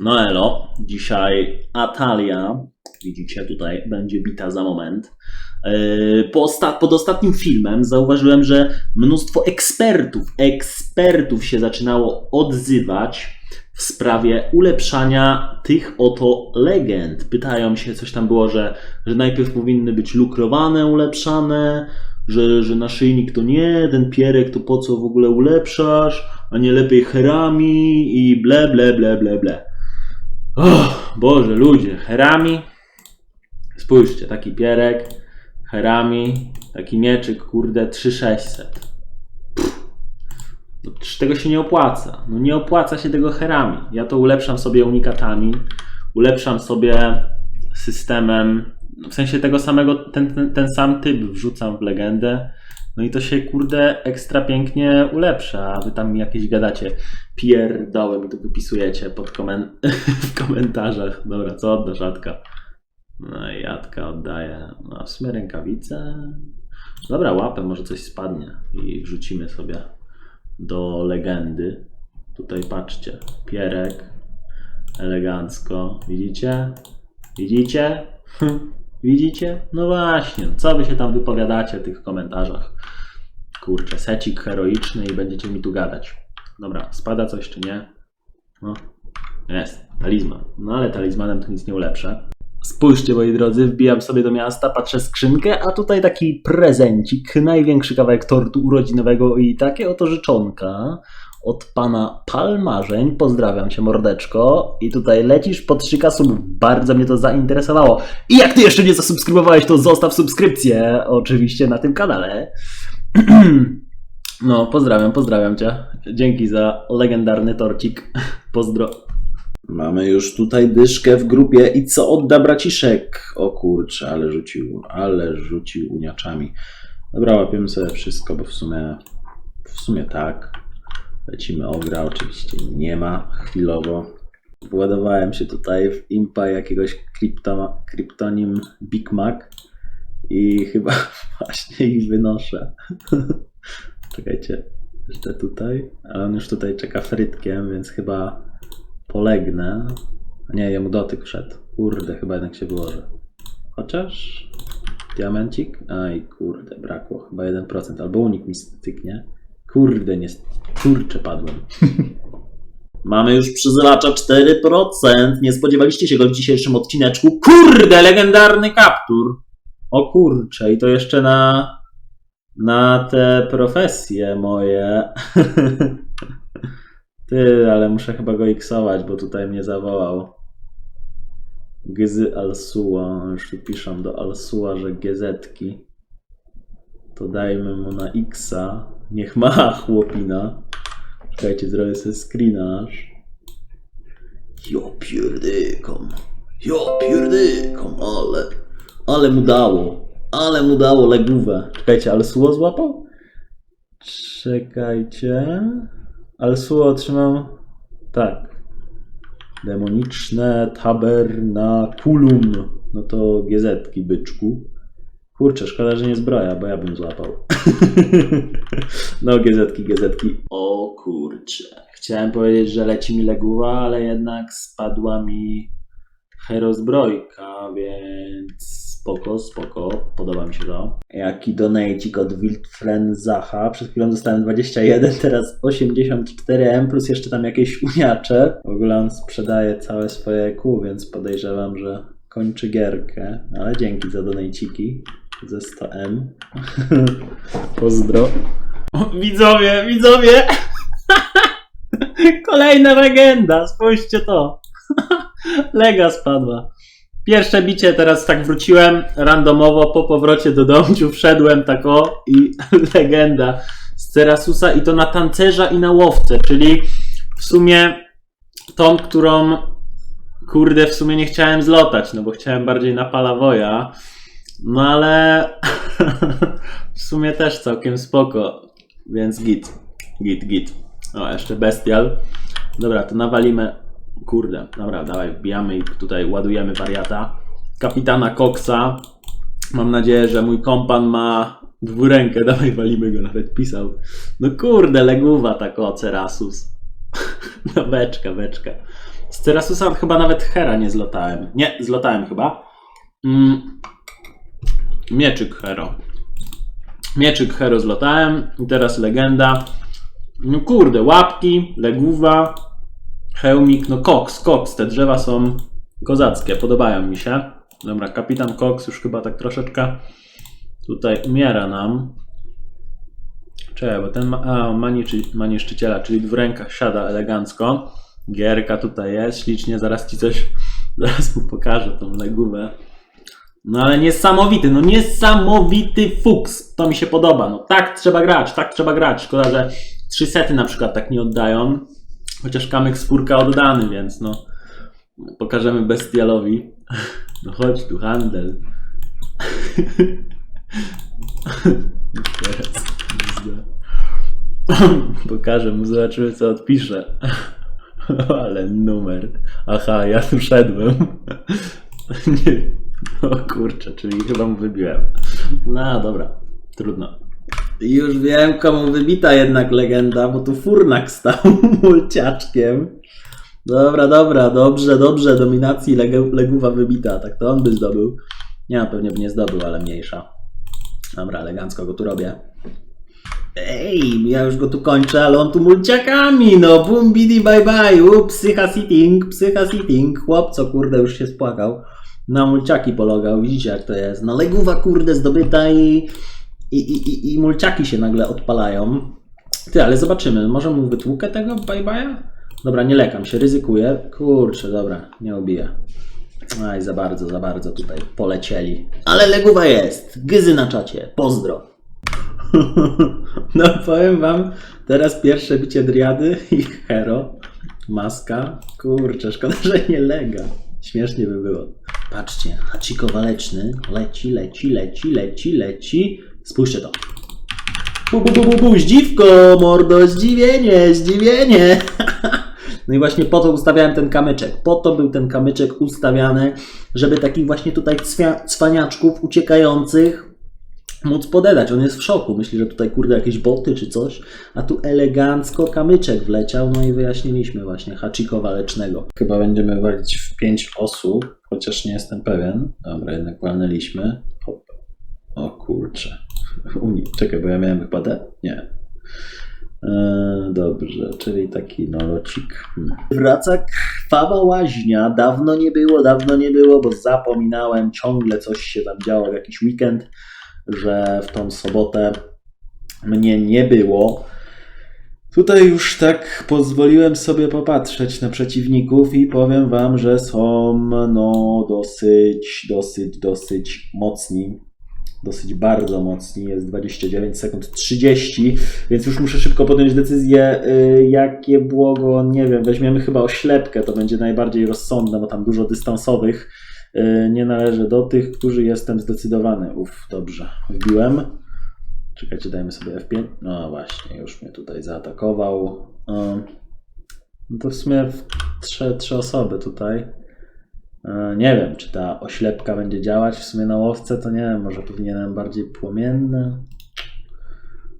No elo, dzisiaj Atalia, widzicie tutaj, będzie bita za moment. Yy, Po pod ostatnim filmem zauważyłem, że mnóstwo ekspertów, ekspertów się zaczynało odzywać w sprawie ulepszania tych oto legend. Pytają się, coś tam było, że, że najpierw powinny być lukrowane, ulepszane, że, że naszyjnik to nie, ten pierek to po co w ogóle ulepszasz, a nie lepiej herami i ble, ble, ble, ble, ble. Och, Boże, ludzie, herami. Spójrzcie, taki pierek, herami, taki mieczyk, kurde, 3600. Pff. No, tego się nie opłaca. No nie opłaca się tego herami. Ja to ulepszam sobie unikatami, ulepszam sobie systemem, w sensie tego samego, ten, ten, ten sam typ wrzucam w legendę. No i to się, kurde, ekstra pięknie ulepsza, a wy tam jakieś gadacie pierdoły mi tu wypisujecie pod komen- w komentarzach. Dobra, co oddasz, Atka? No i Atka oddaje, no w sumie rękawice. Dobra, łapę, może coś spadnie i wrzucimy sobie do legendy. Tutaj patrzcie, pierek, elegancko, widzicie? Widzicie? Widzicie? No właśnie, co wy się tam wypowiadacie w tych komentarzach? Kurczę, secik heroiczny i będziecie mi tu gadać. Dobra, spada coś czy nie? No, jest, talizman. No ale talizmanem to nic nie ulepszę. Spójrzcie, moi drodzy, wbijam sobie do miasta, patrzę skrzynkę, a tutaj taki prezencik, największy kawałek tortu urodzinowego i takie oto życzonka od pana Palmarzeń. Pozdrawiam cię, mordeczko. I tutaj lecisz po 3 subów. Bardzo mnie to zainteresowało. I jak ty jeszcze nie zasubskrybowałeś, to zostaw subskrypcję, oczywiście, na tym kanale. No, pozdrawiam, pozdrawiam cię. Dzięki za legendarny torcik. Pozdro. Mamy już tutaj dyszkę w grupie i co odda braciszek? O kurczę, ale rzucił, ale rzucił uniaczami. Dobra, łapiemy sobie wszystko, bo w sumie, w sumie tak. Lecimy ogra, oczywiście nie ma chwilowo. Władowałem się tutaj w impa jakiegoś kryptonim Big Mac i chyba właśnie ich wynoszę. Czekajcie, jeszcze tutaj, ale on już tutaj czeka frytkiem, więc chyba polegnę. Nie, jemu dotyk wszedł. Kurde, chyba jednak się wyłoży. Chociaż... Diamencik? Aj, kurde, brakło. Chyba 1%. Albo unik mi styknie. Kurde, nie... Kurcze padłem. Mamy już przyzylacza 4%. Nie spodziewaliście się go w dzisiejszym odcineczku. Kurde, legendarny kaptur. O kurcze, i to jeszcze na na te profesje moje. Ty, ale muszę chyba go iksować, bo tutaj mnie zawołał. Gzy Alsua. Już tu piszą do Alsua, że gezetki. To dajmy mu na Xa. Niech ma chłopina. Czekajcie, zrobię sobie screenaż. Jo pierdykom. Jo pierdykom, ale... Ale mu dało. Ale mu dało legówę. Czekajcie, Alsuo złapał? Czekajcie. Alsuo otrzymał... Tak. Demoniczne tabernakulum. No to GZ-ki, byczku. Kurczę, szkoda, że nie zbroja, bo ja bym złapał. no, GZ-ki, GZ-ki. O kurczę. Chciałem powiedzieć, że leci mi leguwa, ale jednak spadła mi herozbrojka, więc spoko, spoko. Podoba mi się to. Jaki donajcik od Wildfren Zacha. Przed chwilą dostałem 21, teraz 84M, plus jeszcze tam jakieś uniacze. W ogóle on sprzedaje całe swoje kół, więc podejrzewam, że kończy gierkę. Ale dzięki za donajciki ze 100M. Pozdro. Widzowie, widzowie! Kolejna legenda, spójrzcie to. Lega spadła. Pierwsze bicie, teraz tak wróciłem randomowo po powrocie do domu, wszedłem tak o i legenda z Cerasusa i to na tancerza i na łowcę, czyli w sumie tą, którą kurde w sumie nie chciałem zlotać, no bo chciałem bardziej na Palawoja, no ale w sumie też całkiem spoko, więc git, git, git. O, jeszcze bestial. Dobra, to nawalimy Kurde, dobra, dawaj, wbijamy i tutaj ładujemy wariata. Kapitana Coxa. Mam nadzieję, że mój kompan ma dwurękę. Dawaj, walimy go, nawet pisał. No kurde, leguwa tak o, Cerasus. No beczka, beczka. Z Cerasusa chyba nawet Hera nie zlotałem. Nie, zlotałem chyba. Mm. Mieczyk Hero. Mieczyk Hero zlotałem. I teraz legenda. No kurde, łapki, legówa, hełmik, no koks, koks. Te drzewa są kozackie, podobają mi się. Dobra, kapitan Cox już chyba tak troszeczkę tutaj umiera nam. Czekaj, bo ten ma, a, ma, niczy, czyli w rękach siada elegancko. Gierka tutaj jest, ślicznie, zaraz ci coś, zaraz mu pokażę tą legówę. No ale niesamowity, no niesamowity fuks. To mi się podoba. No tak trzeba grać, tak trzeba grać. Szkoda, że trzy sety na przykład tak nie oddają. Chociaż kamyk skórka oddany, więc no pokażemy bestialowi. No chodź tu, handel. Teraz. Pokażę mu, zobaczymy co odpisze. Ale numer. Aha, ja tu szedłem. Nie. O kurczę, czyli chyba mu wybiłem. No dobra, trudno. Już wiem, komu wybita jednak legenda, bo tu Furnak stał mulciaczkiem. Dobra, dobra, dobrze, dobrze, dominacji Legu- Legówa wybita, tak to on by zdobył. Nie, pewnie by nie zdobył, ale mniejsza. Dobra, elegancko go tu robię. Ej, ja już go tu kończę, ale on tu mulciakami, no, bum, bidi, bye, bye, u, psycha sitting, psycha sitting, chłopco, kurde, już się spłakał. Na mulciaki pologał, widzicie jak to jest. No, Legówa, kurde, zdobyta i, i, i, i, i mulciaki się nagle odpalają. Ty, ale zobaczymy, może mu wytłukę tego bye bye'a? Dobra, nie lekam się, ryzykuję. Kurczę, dobra, nie obiję. Aj, za bardzo, za bardzo tutaj polecieli. Ale Legówa jest! Gyzy na czacie, pozdro! No powiem wam, teraz pierwsze bicie Driady i Hero. Maska. Kurczę, szkoda, że nie lega. Śmiesznie by było. Patrzcie, Hachiko waleczny. Leci, leci, leci, leci, leci. Spójrzcie to. Bu, bu, bu, bu, bu, zdziwko, mordo, zdziwienie, zdziwienie. No i właśnie po to ustawiałem ten kamyczek. Po to był ten kamyczek ustawiany, żeby takich właśnie tutaj cwaniaczków uciekających móc podedać. On jest w szoku. Myśli, że tutaj kurde jakieś boty czy coś, a tu elegancko kamyczek wleciał, no i wyjaśniliśmy właśnie Hachiko walecznego. Chyba będziemy walić w 5 osób, chociaż nie jestem pewien. Dobra, jednak walnęliśmy. Hop. O kurczę. Czekaj, bo ja miałem chyba D? Nie. Eee, dobrze, czyli taki nolocik. Wraca krwawa łaźnia. Dawno nie było, dawno nie było, bo zapominałem, ciągle coś się tam działo jakiś weekend, że w tą sobotę mnie nie było. Tutaj już tak pozwoliłem sobie popatrzeć na przeciwników i powiem wam, że są no dosyć, dosyć, dosyć mocni. Dosyć bardzo mocni. Jest 29 sekund 30, więc już muszę szybko podjąć decyzję, y, jakie błogo, nie wiem, weźmiemy chyba oślepkę, to będzie najbardziej rozsądne, bo tam dużo dystansowych y, nie należy do tych, którzy jestem zdecydowany. Uff, dobrze, wbiłem. Czekajcie, dajmy sobie F5. No właśnie, już mnie tutaj zaatakował. Um, No to w sumie trzy, trzy osoby tutaj. E, Nie wiem, czy ta oślepka będzie działać w sumie na łowce, to nie wiem, może powinienem bardziej płomienny.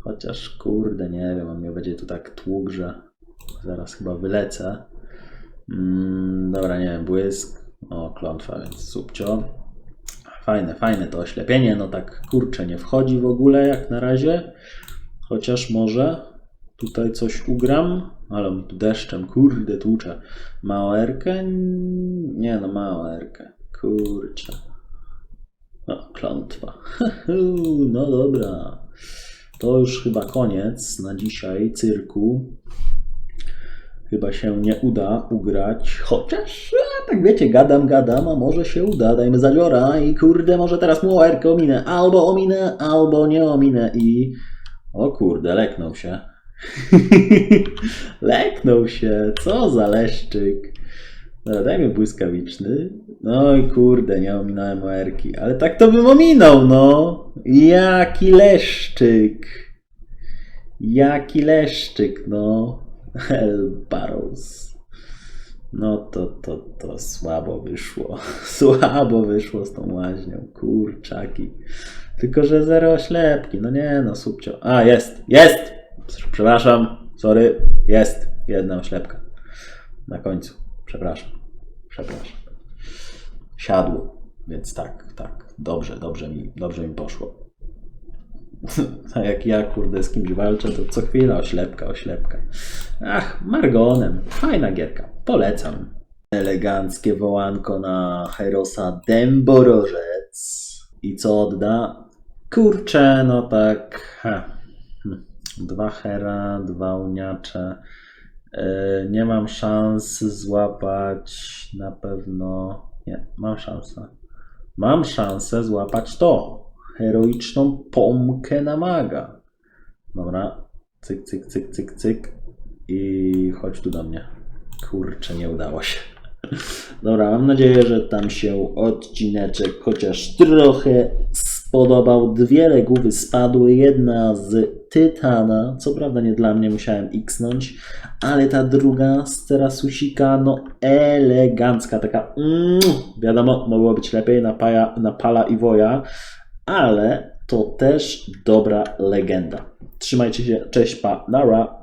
Chociaż kurde, nie wiem, on mnie będzie tu tak tłukł, że zaraz chyba wylecę. Mm, dobra, nie wiem, błysk. O, klątwa, więc subcio. Fajne, fajne to oślepienie, no tak kurczę, nie wchodzi w ogóle jak na razie. Chociaż może tutaj coś ugram, ale mi tu deszczem, kurde, tłucze. Maoerkę? Nie no, maoerkę. Kurczę. O, klątwa. No dobra. To już chyba koniec na dzisiaj cyrku. Chyba się nie uda ugrać, chociaż, a, tak wiecie, gadam, gadam, a może się uda, dajmy zadziora i kurde, może teraz muerkę ominę, albo ominę, albo nie ominę i... O kurde, leknął się. leknął się, co za leszczyk. Dobra, dajmy błyskawiczny. No i kurde, nie ominąłem muerki, ale tak to bym ominął, no. Jaki leszczyk. Jaki leszczyk, no. Hell Barrows. No to, to, to słabo wyszło. Słabo wyszło z tą łaźnią. Kurczaki. Tylko, że zero oślepki. No nie no, subcio. A, jest, jest! Przepraszam, sorry. Jest. Jedna oślepka. Na końcu. Przepraszam. Przepraszam. Siadło. Więc tak, tak. Dobrze, dobrze mi, dobrze mi poszło. A jak ja, kurde, z kimś walczę, to co chwila oślepka, oślepka. Ach, Margonem. Fajna gierka. Polecam. Eleganckie wołanko na Herosa Dęborożec. I co odda? Kurczę, no tak. Ha. Dwa hera, dwa uniacze. E, Nie mam szans złapać na pewno. Nie, mam szansę. Mam szansę złapać to. Heroiczną pomkę na maga. Dobra. Cyk, cyk, cyk, cyk, cyk. I chodź tu do mnie. Kurczę, nie udało się. Dobra, mam nadzieję, że tam się odcineczek chociaż trochę spodobał. Dwie reguły spadły, jedna z Tytana, co prawda nie dla mnie, musiałem xnąć, ale ta druga z Terasusika, no elegancka, taka mm, wiadomo, mogło być lepiej na, paja, na Pala i Woja, ale to też dobra legenda. Trzymajcie się, cześć, pa, nara.